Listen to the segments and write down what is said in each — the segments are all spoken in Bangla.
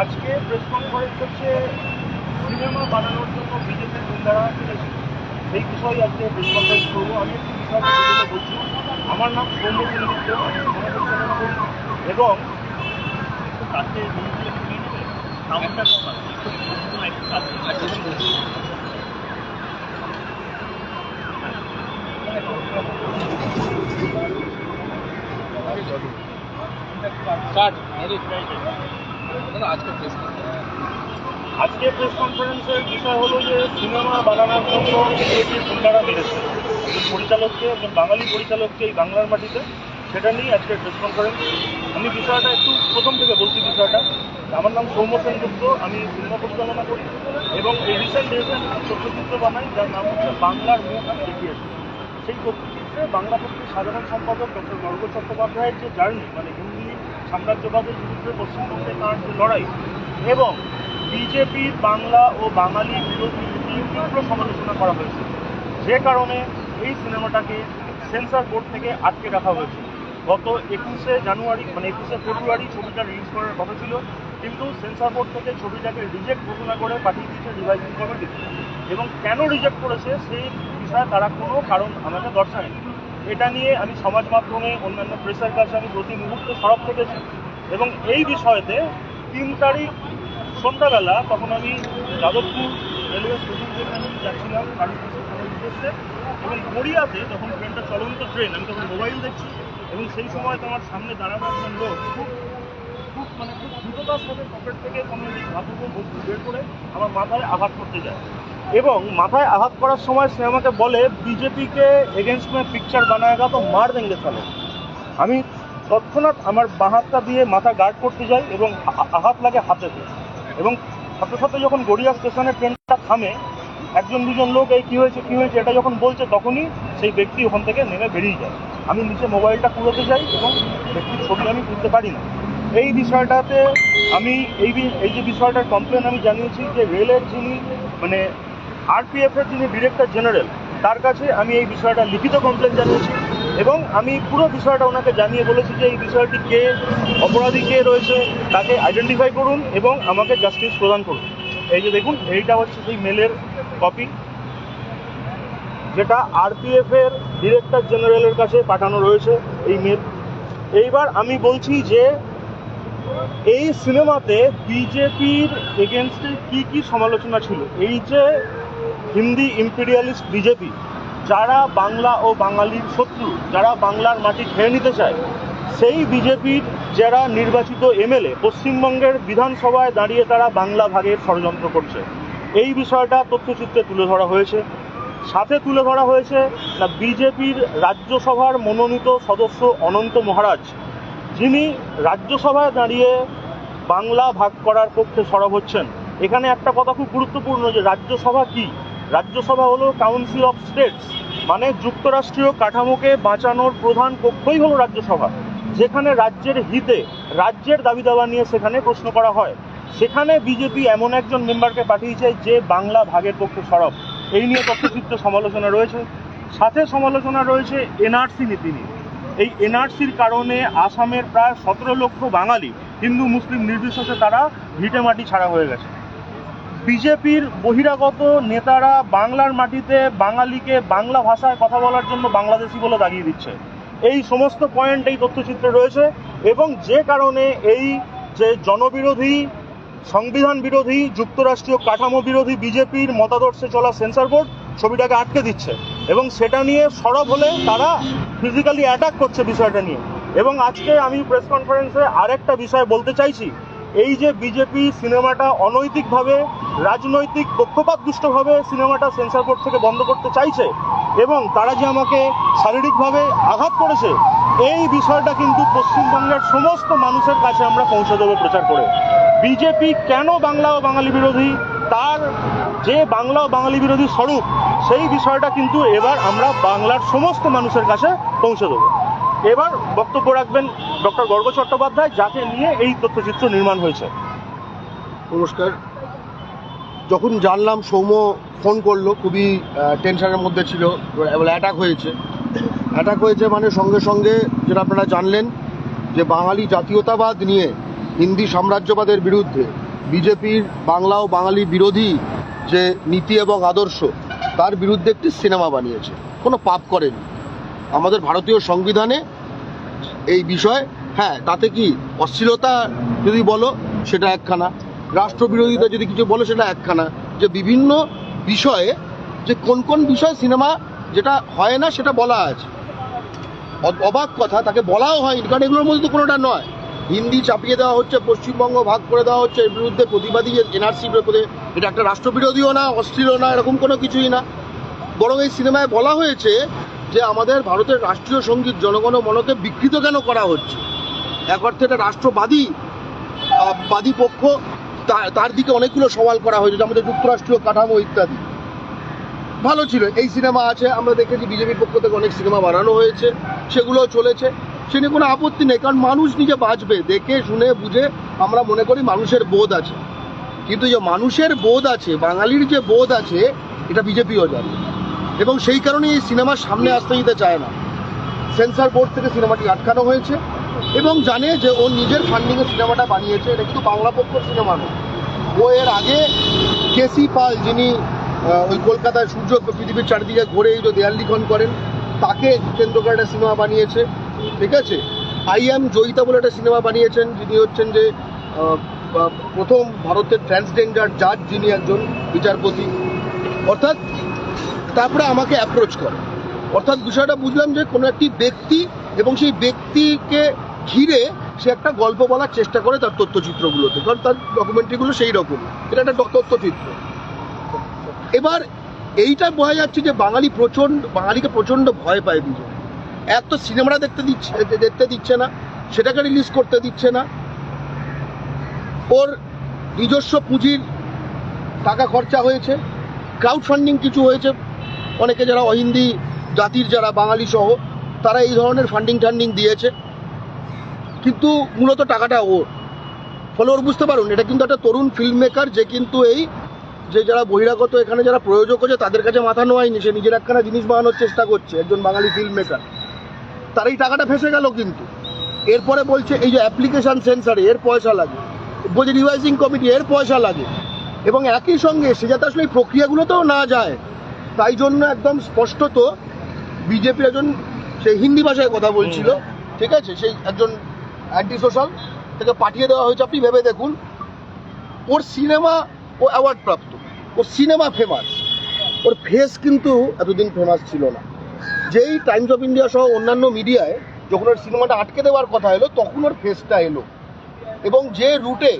আজকে প্রেস কনফারেন্স হচ্ছে সিনেমা বানানোর জন্য বিজেপির গুন্ডারা ফিরেছে সেই বিষয়ে আজকে প্রেস কনফারেন্স করব। আমি একটি বিষয় বলছি। আমার নাম সৌম্য সেনগুপ্ত এবং কাছে আজকে প্রেস কনফারেন্সের বিষয় হলো যে সিনেমা বানানোর জন্য বিজেপির গুন্ডারা বেড়েছে পরিচালককে, একজন বাঙালি পরিচালককে এই বাংলার মাটিতে, সেটা নিয়ে আজকে প্রেস কনফারেন্স আমি বিষয়টা একটু প্রথম থেকে বলছি বিষয়টা। আমার নাম সৌম্য সেনগুপ্ত, আমি সিনেমা পরিচালনা করি। এবং এই রিসেন্ট ডেজে আমি তথ্যচিত্র বানাই, যার নাম হচ্ছে বাংলার মুখ দেখিয়েছি। সেই তথ্যচিত্রে বাংলা পত্রিকার সাধারণ সম্পাদক ডক্টর গর্গ চট্টোপাধ্যায়ের যে জার্নি মানে হিন্দি সাম্রাজ্যবাদের বিরুদ্ধে পশ্চিমবঙ্গে তার যে লড়াই এবং বিজেপির বাংলা ও বাঙালি বিরোধী তীব্র সমালোচনা করা হয়েছে। যে কারণে এই সিনেমাটাকে সেন্সর বোর্ড থেকে আটকে রাখা হয়েছে। গত একুশে জানুয়ারি মানে একুশে ফেব্রুয়ারি ছবিটা রিলিজ করার কথা ছিল, কিন্তু সেন্সর বোর্ড থেকে ছবিটাকে রিজেক্ট ঘোষণা করে পাঠিয়ে দিয়েছে রিভাইজিং কমিটি। এবং কেন রিজেক্ট করেছে, সেই বিষয়ে তারা কোনো কারণ আমাকে দর্শায়নি। এটা নিয়ে আমি সমাজ মাধ্যমে, অন্যান্য প্রেসার কাছে আমি প্রতি মুহূর্তে সরব থেকেছি। এবং এই বিষয়তে তিন তারিখ সন্ধ্যাবেলা তখন আমি যাদবপুর রেলওয়ে স্টেশন থেকে আমি যাচ্ছিলাম উদ্দেশ্যে। এবং গড়িয়াতে যখন ট্রেনটা চলন্ত ট্রেন, আমি তখন মোবাইল দেখছি এবং সেই সময় তোমার সামনে দাঁড়ানো একজন লোক খুব খুব মানে খুব দ্রুততার সাথে পকেট থেকে কোনো একটি ধাতব বস্তু বের করে আমার মাথায় আঘাত করতে যায়। এবং মাথায় আঘাত করার সময় সে আমাকে বলে, বিজেপিকে এগেনস্ট মে পিকচার বানায়গা তো মার দেঙ্গে সালে আমি তৎক্ষণাৎ আমার বাঁ হাতটা দিয়ে মাথা গার্ড করতে যাই এবং আঘাত লাগে হাতেতে এবং সাথে সাথে যখন গড়িয়া স্টেশনে ট্রেনটা থামে, একজন দুজন লোক, এই কী হয়েছে কী হয়েছে? এটা যখন বলছে, তখনই সেই ব্যক্তি ওখান থেকে নেমে বেরিয়ে যায়। আমি নিচে মোবাইলটা কুড়োতে যাই এবং ব্যক্তির ছবি আমি তুলতে পারি না। এই বিষয়টাতে আমি, এই এই যে বিষয়টার কমপ্লেন আমি জানিয়েছি যে রেলের যিনি মানে আরপিএফের যিনি ডিরেক্টর জেনারেল তার কাছে আমি এই বিষয়টা লিখিত কমপ্লেন জানিয়েছি এবং আমি পুরো বিষয়টা ওনাকে জানিয়ে বলেছি যে এই বিষয়টি কে অপরাধী কে রয়েছে, তাকে আইডেন্টিফাই করুন এবং আমাকে জাস্টিস প্রদান করুন। এই যে দেখুন, এইটা হচ্ছে সেই মেলের কপি যেটা আরপিএফ এর ডিরেক্টর জেনারেলের কাছে পাঠানো রয়েছে এই মেল এইবার আমি বলছি যে এই সিনেমাতে বিজেপির এগেনস্টে কি কি সমালোচনা ছিল? এই যে হিন্দি ইম্পিরিয়ালিস্ট বিজেপি, যারা বাংলা ও বাঙালির শত্রু, যারা বাংলার মাটি খেয়ে নিতে চায়, সেই বিজেপির যারা নির্বাচিত এমএলএ পশ্চিমবঙ্গের বিধানসভায় দাঁড়িয়ে তারা বাংলা ভাগের ষড়যন্ত্র করছে। এই বিষয়টা তথ্যচিত্রে তুলে ধরা হয়েছে। সাথে তুলে ধরা হয়েছে, না, বিজেপির রাজ্যসভার মনোনীত সদস্য অনন্ত মহারাজ, যিনি রাজ্যসভায় দাঁড়িয়ে বাংলা ভাগ করার পক্ষে সরব হচ্ছেন। এখানে একটা কথা খুব গুরুত্বপূর্ণ যে রাজ্যসভা কি? রাজ্যসভা হলো কাউন্সিল অফ স্টেটস মানে যুক্তরাষ্ট্রীয় কাঠামোকে বাঁচানোর প্রধান পক্ষই হলো রাজ্যসভা, যেখানে রাজ্যের হিতে রাজ্যের দাবি দাবা নিয়ে সেখানে প্রশ্ন করা হয়। সেখানে বিজেপি এমন একজন মেম্বারকে পাঠিয়েছে যে বাংলা ভাগের পক্ষে সরব। এই নিয়ে তথ্যচিত্র সমালোচনা রয়েছে। সাথে সমালোচনা রয়েছে এনআরসি নীতি নিয়ে এই এনআরসির কারণে আসামের প্রায় সতেরো লক্ষ বাঙালি হিন্দু, মুসলিম নির্বিশেষে তারা ভিটে মাটি ছাড়া হয়ে গেছে। বিজেপির বহিরাগত নেতারা বাংলার মাটিতে বাঙালিকে বাংলা ভাষায় কথা বলার জন্য বাংলাদেশি বলে দাগিয়ে দিচ্ছে। এই সমস্ত পয়েন্ট এই তথ্যচিত্রে রয়েছে এবং যে কারণে এই যে জনবিরোধী, সংবিধান বিরোধী, যুক্তরাষ্ট্রীয় কাঠামো বিরোধী বিজেপির মতাদর্শে চলা সেন্সর বোর্ড ছবিটাকে আটকে দিচ্ছে এবং সেটা নিয়ে সরব হলে তারা ফিজিক্যালি অ্যাটাক করছে বিষয়টা নিয়ে। এবং আজকে আমি প্রেস কনফারেন্সে আরেকটা বিষয় বলতে চাইছি এই যে বিজেপি সিনেমাটা অনৈতিকভাবে, রাজনৈতিক পক্ষপাতদুষ্টভাবে সিনেমাটা সেন্সর বোর্ড থেকে বন্ধ করতে চাইছে এবং তারা যে আমাকে শারীরিকভাবে আঘাত করেছে, এই বিষয়টা কিন্তু পশ্চিমবঙ্গের সমস্ত মানুষের কাছে আমরা পৌঁছে দেবো প্রচার করে। বিজেপি কেন বাংলা ও বাঙালি বিরোধী? তার যে বাংলা ও বাঙালি বিরোধী স্বরূপ, সেই বিষয়টা কিন্তু এবার আমরা বাংলার সমস্ত মানুষের কাছে পৌঁছে দেবো। এবার বক্তব্য রাখবেন ডক্টর গর্গ চট্টোপাধ্যায়, যাকে নিয়ে এই তথ্যচিত্র নির্মাণ হয়েছে। নমস্কার। যখন জানলাম, সৌম্য ফোন করল, খুবই টেনশনের মধ্যে ছিল অ্যাটাক হয়েছে। অ্যাটাক হয়েছে মানে সঙ্গে সঙ্গে যেটা আপনারা জানলেন, যে বাঙালি জাতীয়তাবাদ নিয়ে হিন্দি সাম্রাজ্যবাদের বিরুদ্ধে বিজেপির বাংলা ও বাঙালি বিরোধী যে নীতি এবং আদর্শ, তার বিরুদ্ধে একটি সিনেমা বানিয়েছে। কোনো পাপ করেনি। আমাদের ভারতীয় সংবিধানে এই বিষয় হ্যাঁ তাতে কি অশ্লীলতা যদি বলো, সেটা একখানা। রাষ্ট্রবিরোধিতা যদি কিছু বলো, সেটা একখানা। যে বিভিন্ন বিষয়ে, যে কোন কোন বিষয় সিনেমা যেটা হয় না, সেটা বলা আছে। অবাক কথা, তাকে বলাও হয়নি, কারণ এগুলোর মধ্যে তো কোনোটা নয়। হিন্দি চাপিয়ে দেওয়া হচ্ছে, পশ্চিমবঙ্গ ভাগ করে দেওয়া হচ্ছে, এর বিরুদ্ধে প্রতিবাদী এনআরসির বিরুদ্ধে। এটা একটা রাষ্ট্রবিরোধীও না, অশ্লীলও না, এরকম কোনো কিছুই না। বরং এই সিনেমায় বলা হয়েছে যে আমাদের ভারতের রাষ্ট্রীয় সংগীত জনগণ মনকে বিকৃত কেন করা হচ্ছে? এক অর্থে এটা রাষ্ট্রবাদী বাদী পক্ষ তার দিকে অনেকগুলো সওয়াল করা হয়েছে আমাদের যুক্তরাষ্ট্রীয় কাঠামো ইত্যাদি। ভালো ছিল, এই সিনেমা আছে, আমরা দেখেছি বিজেপির পক্ষ থেকে অনেক সিনেমা বানানো হয়েছে সেগুলো চলেছে, সে নিয়ে কোনো আপত্তি নেই, কারণ মানুষ নিজে বাঁচবে, দেখে, শুনে, বুঝে, আমরা মনে করি মানুষের বোধ আছে। কিন্তু যে মানুষের বোধ আছে, বাঙালির যে বোধ আছে, এটা বিজেপিও জানে। এবং সেই কারণেই এই সিনেমার সামনে আসতে দিতে চায় না। সেন্সর বোর্ড থেকে সিনেমাটি আটকানো হয়েছে এবং জানে যে ও নিজের ফান্ডিংয়ে সিনেমাটা বানিয়েছে। এটা কিন্তু বাংলা পক্ষর সিনেমা নয়। ও এর আগে কেসি পাল, যিনি ওই কলকাতায় সূর্য পৃথিবীর চারিদিকে ঘুরে এই যে দেয়াল লিখন করেন, তাকে কেন্দ্র করে একটা সিনেমা বানিয়েছে। ঠিক আছে? আই এম জয়িতা বলে একটা সিনেমা বানিয়েছেন, যিনি হচ্ছেন যে প্রথম ভারতের ট্রান্সজেন্ডার জাজ যিনি একজন বিচারপতি। অর্থাৎ তারপরে আমাকে অ্যাপ্রোচ করে অর্থাৎ বিষয়টা বুঝলাম যে কোনো একটি ব্যক্তি এবং সেই ব্যক্তিকে ঘিরে সে একটা গল্প বলার চেষ্টা করে তার তথ্যচিত্রগুলোতে, কারণ তার ডকুমেন্টারিগুলো সেই রকম, এটা একটা তথ্যচিত্র। এবার এইটা বোঝা যাচ্ছে যে বাঙালি প্রচণ্ড বাঙালিকে প্রচণ্ড ভয় পায় বিজয় এক তো সিনেমাটা দেখতে দিচ্ছে দেখতে দিচ্ছে না, সেটাকে রিলিজ করতে দিচ্ছে না। ওর নিজস্ব পুঁজির টাকা খরচা হয়েছে ক্রাউড ফান্ডিং কিছু হয়েছে অনেকে যারা অহিন্দি জাতির যারা বাঙালি সহ, তারা এই ধরনের ফান্ডিং টান্ডিং দিয়েছে। কিন্তু মূলত টাকাটা ওর। ফলে ওর বুঝতে পারুন, এটা কিন্তু একটা তরুণ ফিল্ম মেকার যে কিন্তু এই যে যারা বহিরাগত এখানে যারা প্রয়োজক হচ্ছে, তাদের কাছে মাথা নোয়াইনি সে নিজের একখানা জিনিস বানানোর চেষ্টা করছে, একজন বাঙালি ফিল্ম মেকার তার এই টাকাটা ফেসে গেল কিন্তু। এরপরে বলছে, এই যে অ্যাপ্লিকেশন সেন্সারে এর পয়সা লাগে। বলছে রিভাইজিং কমিটি এর পয়সা লাগে। এবং একই সঙ্গে, সে যাতে আসলে এই প্রক্রিয়াগুলোতেও না যায় তাই জন্য একদম স্পষ্টত বিজেপির একজন সেই হিন্দি ভাষায় কথা বলছিল ঠিক আছে? সেই একজন অ্যান্টি সোশ্যাল থেকে পাঠিয়ে দেওয়া হয়েছে আপনি ভেবে দেখুন। ওর সিনেমা ও অ্যাওয়ার্ড প্রাপ্ত ওর সিনেমা ফেমাস ওর ফেস কিন্তু এতদিন ফেমাস ছিল না। যেই টাইমস অফ ইন্ডিয়া সহ অন্যান্য মিডিয়ায় যখন ওর সিনেমাটা আটকে দেওয়ার কথা এলো তখন ওর ফেসটা এলো। এবং যে রুটে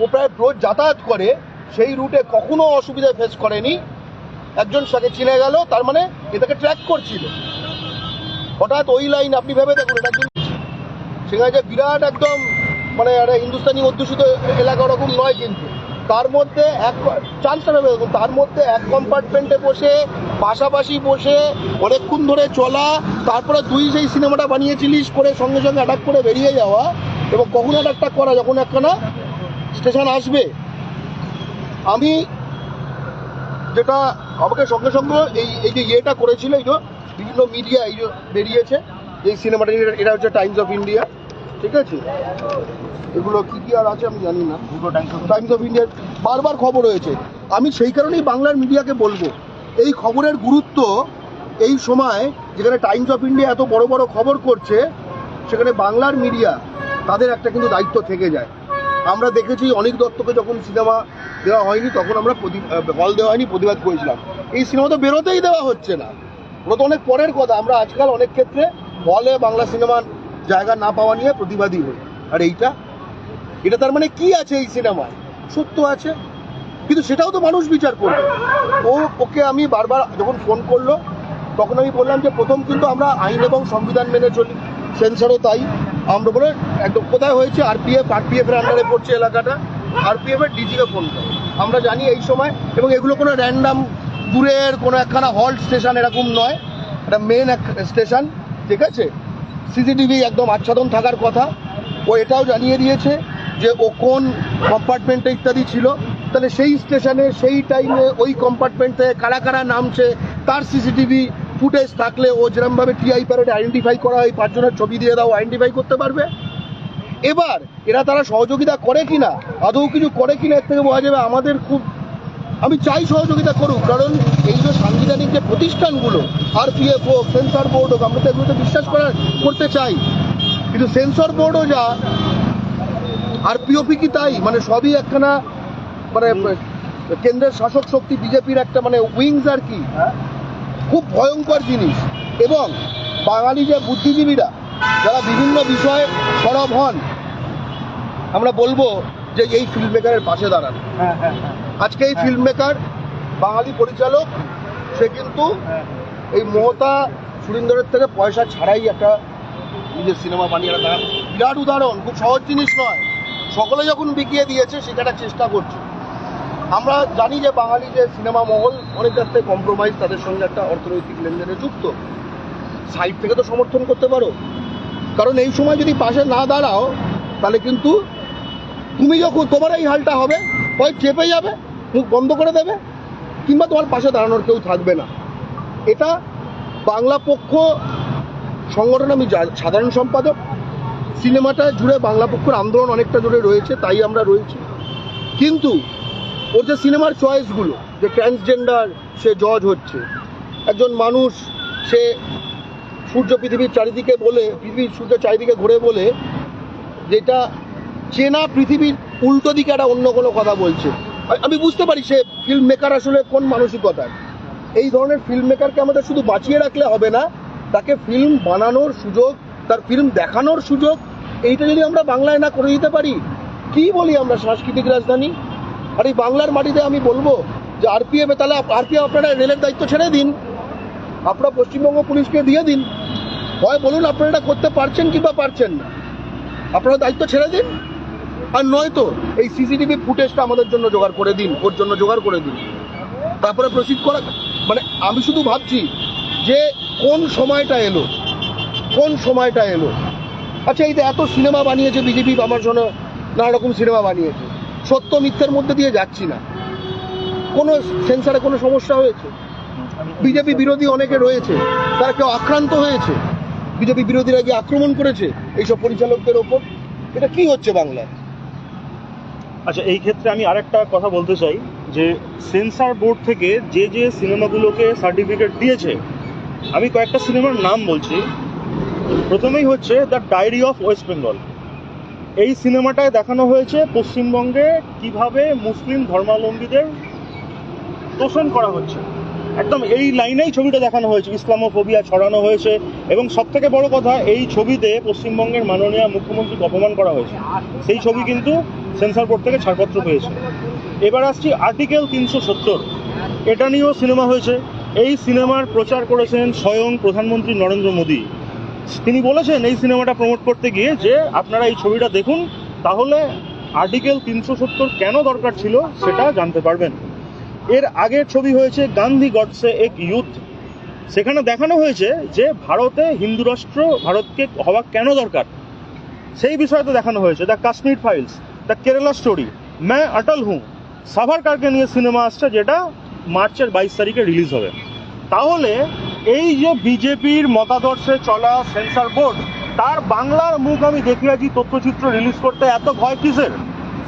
ও প্রায় রোজ যাতায়াত করে সেই রুটে কখনো অসুবিধা ফেস করেনি। একজন তাকে চিনে গেল, তার মানে এটাকে ট্র্যাক করছিল। হঠাৎ ওই লাইন আপনি ভেবে দেখুন, এটা সেখানে যে বিরাট একদম মানে একটা হিন্দুস্তানি অধ্যুষিত এলাকা ওরকম নয় কিন্তু। তার মধ্যে এক চান্সটা ভেবে দেখুন, তার মধ্যে এক কম্পার্টমেন্টে বসে, পাশাপাশি বসে, অনেকক্ষণ ধরে চলা, তারপরে তুই সেই সিনেমাটা বানিয়েছিলিস করে সঙ্গে সঙ্গে অ্যাটাক করে বেরিয়ে যাওয়া এবং কখন অ্যাটাকটা করা, যখন একখানা স্টেশন আসবে। আমি যেটা আমাকে সঙ্গে সঙ্গে এই এই যে ইয়েটা করেছিল এই যে বিভিন্ন মিডিয়া এই বেরিয়েছে এই সিনেমাটা এটা হচ্ছে টাইমস অফ ইন্ডিয়া ঠিক আছে? এগুলো কি কি আর আছে আমি জানি না। টাইমস অফ ইন্ডিয়ার বারবার খবর হয়েছে আমি সেই কারণেই বাংলার মিডিয়াকে বলব এই খবরের গুরুত্ব এই সময় যেখানে টাইমস অফ ইন্ডিয়া এত বড় বড় খবর করছে সেখানে বাংলার মিডিয়া তাদের একটা কিন্তু দায়িত্ব থেকে যায়। আমরা দেখেছি অনেক দত্তকে যখন সিনেমা দেওয়া হয়নি, তখন আমরা হল দেওয়া হয়নি, প্রতিবাদ করেছিলাম। এই সিনেমা তো বেরোতেই দেওয়া হচ্ছে না। ওটা তো অনেক পরের কথা। আমরা আজকাল অনেক ক্ষেত্রে হলে বাংলা সিনেমার জায়গা না পাওয়া নিয়ে প্রতিবাদী হই। আর এইটা? এটা তার মানে কি আছে এই সিনেমায়? সত্য আছে। কিন্তু সেটাও তো মানুষ বিচার করবে। ও, ওকে আমি বারবার যখন ফোন করল, তখন আমি বললাম যে, প্রথম কিন্তু আমরা আইন এবং সংবিধান মেনে চলি। সেন্সারও তাই। আমরা বলে একদম কোথায় হয়েছে? আরপিএফ আরপিএফ এর আন্ডারে পড়ছে এলাকাটা। আরপিএফ এর ডিজিকে ফোন করে। আমরা জানি এই সময়, এবং এগুলো কোনো র্যান্ডাম দূরের কোনো একখানা হল্ট স্টেশন এরকম নয়। এটা মেন এক স্টেশন ঠিক আছে? সিসিটিভি একদম আচ্ছাদন থাকার কথা। ও এটাও জানিয়ে দিয়েছে যে ও কোন কম্পার্টমেন্টে ইত্যাদি ছিল। তাহলে সেই স্টেশনে সেই টাইমে ওই কম্পার্টমেন্ট কারা কারা নামছে, তার সিসিটিভি ফুটেজ থাকলে ও যেরমভাবে টিআই প্যারেড আইডেন্টিফাই করা হয়, পাঁচজনের ছবি দিয়ে দাও আইডেন্টিফাই করতে পারবে। এবার এরা তারা সহযোগিতা করে কিনা, আদৌ কিছু করে কিনা, এর থেকে বোঝা যাবে আমাদের খুব, আমি চাই সহযোগিতা করুক, কারণ এই যে সাংবিধানিক যে প্রতিষ্ঠানগুলো আরপিএফ হোক সেন্সর বোর্ড হোক, আমরা তো এগুলোতে বিশ্বাস করার করতে চাই। কিন্তু সেন্সর বোর্ডও যা আরপিওপি কি তাই? মানে সবই একখানা মানে কেন্দ্রের শাসক শক্তি বিজেপির একটা মানে উইংস আর কি। খুব ভয়ঙ্কর জিনিস। এবং বাঙালি যে বুদ্ধিজীবীরা যারা বিভিন্ন বিষয়ে সরব হন আমরা বলব যে এই ফিল্ম মেকারের পাশে দাঁড়ান। হ্যাঁ হ্যাঁ হ্যাঁ। আজকে এই ফিল্ম মেকার বাঙালি পরিচালক সে কিন্তু এই মমতা সুরিন্দরের থেকে পয়সা ছাড়াই একটা নিজের সিনেমা বানিয়ে রাখা। বিরাট উদাহরণ খুব সহজ জিনিস নয়। সকলে যখন বিকিয়ে দিয়েছে সেটা চেষ্টা করছে। আমরা জানি যে বাঙালি যে সিনেমা মহল অনেকটা কম্প্রোমাইজ তাদের সঙ্গে একটা অর্থনৈতিক লেনদেনে যুক্ত। সাইড থেকে তো সমর্থন করতে পারো। কারণ এই সময় যদি পাশে না দাঁড়াও, তাহলে কিন্তু তুমি যখন তোমার এই হালটা হবে হয় চেপে যাবে, মুখ বন্ধ করে দেবে, কিংবা তোমার পাশে দাঁড়ানোর কেউ থাকবে না। এটা বাংলা পক্ষ সংগঠন আমি সাধারণ সম্পাদক। সিনেমাটা জুড়ে বাংলা পক্ষের আন্দোলন অনেকটা জুড়ে রয়েছে, তাই আমরা রয়েছি। কিন্তু ওর যে সিনেমার চয়েসগুলো যে ট্রান্সজেন্ডার সে জজ হচ্ছে, একজন মানুষ সে সূর্য পৃথিবীর চারিদিকে বলে, পৃথিবীর সূর্য চারিদিকে ঘুরে বলে, যেটা চেনা পৃথিবীর উল্টো দিকে একটা অন্য কোনো কথা বলছে। আমি বুঝতে পারি সে ফিল্ম মেকার আসলে কোন মানসিকতার। এই ধরনের ফিল্ম মেকারকে আমাদের শুধু বাঁচিয়ে রাখলে হবে না, তাকে ফিল্ম বানানোর সুযোগ, তার ফিল্ম দেখানোর সুযোগ, এইটা যদি আমরা বাংলায় না করে দিতে পারি, কি বলি আমরা সাংস্কৃতিক রাজধানী? আর এই বাংলার মাটিতে আমি বলব যে আরপিএফ তাহলে আরপিএফ আপনারা রেলের দায়িত্ব ছেড়ে দিন। আপনারা পশ্চিমবঙ্গ পুলিশকে দিয়ে দিন। হয় বলুন আপনারা এটা করতে পারছেন কিংবা পারছেন না। আপনারা দায়িত্ব ছেড়ে দিন। আর নয়তো এই সিসিটিভি ফুটেজটা আমাদের জন্য জোগাড় করে দিন, ওর জন্য জোগাড় করে দিন। তারপরে প্রসিড করা মানে আমি শুধু ভাবছি যে কোন সময়টা এলো? কোন সময়টা এলো? আচ্ছা এই এত সিনেমা বানিয়েছে বিজেপি, আমার জন্য নানা রকম সিনেমা বানিয়েছে। সত্য মিথ্যের মধ্যে দিয়ে যাচ্ছি না। কোনো সেন্সারে কোনো সমস্যা হয়েছে? বিজেপি বিরোধী অনেকে রয়েছে, তারা কেউ আক্রান্ত হয়েছে? বিজেপি বিরোধীরা গিয়ে আক্রমণ করেছে এইসব পরিচালকদের ওপর? এটা কি হচ্ছে বাংলায়? আচ্ছা এই ক্ষেত্রে আমি আরেকটা কথা বলতে চাই, যে সেন্সার বোর্ড থেকে যে যে সিনেমাগুলোকে সার্টিফিকেট দিয়েছে, আমি কয়েকটা সিনেমার নাম বলছি। প্রথমেই হচ্ছে the diary of west Bengal. এই সিনেমাটায় দেখানো হয়েছে পশ্চিমবঙ্গে কীভাবে মুসলিম ধর্মাবলম্বীদের তোষণ করা হচ্ছে। একদম এই লাইনেই ছবিটা দেখানো হয়েছে। ইসলামোফোবিয়া ছড়ানো হয়েছে এবং সব থেকে বড় কথা, এই ছবিতে পশ্চিমবঙ্গের মাননীয় মুখ্যমন্ত্রীকে অপমান করা হয়েছে। সেই ছবি কিন্তু সেন্সর বোর্ড থেকে ছাড়পত্র পেয়েছে। এবার আসছি আর্টিকেল তিনশো সত্তর। এটা নিয়েও সিনেমা হয়েছে। এই সিনেমার প্রচার করেছেন স্বয়ং প্রধানমন্ত্রী নরেন্দ্র মোদী। তিনি বলেছেন এই সিনেমাটা প্রমোট করতে গিয়ে যে আপনারা এই ছবিটা দেখুন, তাহলে আর্টিকেল তিনশো সত্তর কেন দরকার ছিল সেটা জানতে পারবেন। এর আগের ছবি হয়েছে গান্ধী গডসে এক ইউথ সেখানে দেখানো হয়েছে যে ভারতে হিন্দু রাষ্ট্র ভারতকে হওয়া কেন দরকার? সেই বিষয়তে দেখানো হয়েছে। The Kashmir files, the Kerala story Main Atal Hoon, সাভারকারকে নিয়ে সিনেমা আসছে, যেটা মার্চের বাইশ তারিখে রিলিজ হবে। তাহলে এই যে বিজেপির মতাদর্শে চলা সেন্সর বোর্ড তার বাংলার মুখ আমি দেখিয়েছি, তথ্যচিত্র রিলিজ করতে এত ভয় কিসের?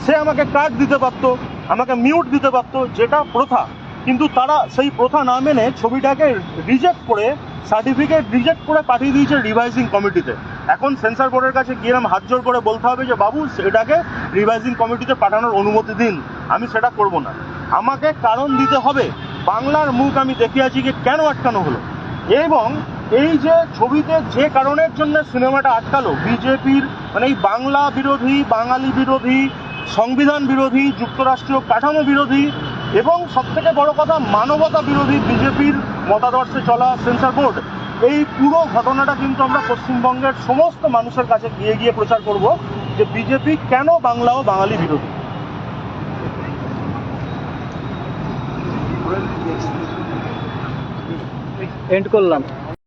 সে আমাকে কার্ড দিতে পারতো, আমাকে মিউট দিতে পারতো, যেটা প্রথা। কিন্তু তারা সেই প্রথা না মেনে ছবিটাকে রিজেক্ট করে সার্টিফিকেট রিজেক্ট করে পাঠিয়ে দিয়েছে রিভাইজিং কমিটিতে এখন সেন্সর বোর্ডের কাছে গিয়ে আমি হাত জোর করে বলতে হবে যে, বাবু, সেটাকে রিভাইজিং কমিটিতে পাঠানোর অনুমতি দিন। আমি সেটা করব না। আমাকে কারণ দিতে হবে। বাংলার মুখ আমি দেখিয়েছি যে কেন আটকানো হলো। এবং এই যে ছবিতে যে কারণের জন্য সিনেমাটা আটকালো, বিজেপির মানে এই বাংলা বিরোধী, বাঙালি বিরোধী, সংবিধান বিরোধী, যুক্তরাষ্ট্রীয় কাঠামো বিরোধী এবং সবথেকে বড় কথা, মানবতা বিরোধী বিজেপির মতাদর্শে চলা সেন্সর বোর্ড, এই পুরো ঘটনাটা কিন্তু আমরা পশ্চিমবঙ্গের সমস্ত মানুষের কাছে গিয়ে গিয়ে প্রচার করব যে বিজেপি কেন বাংলা ও বাঙালি বিরোধী। এন্ড করলাম।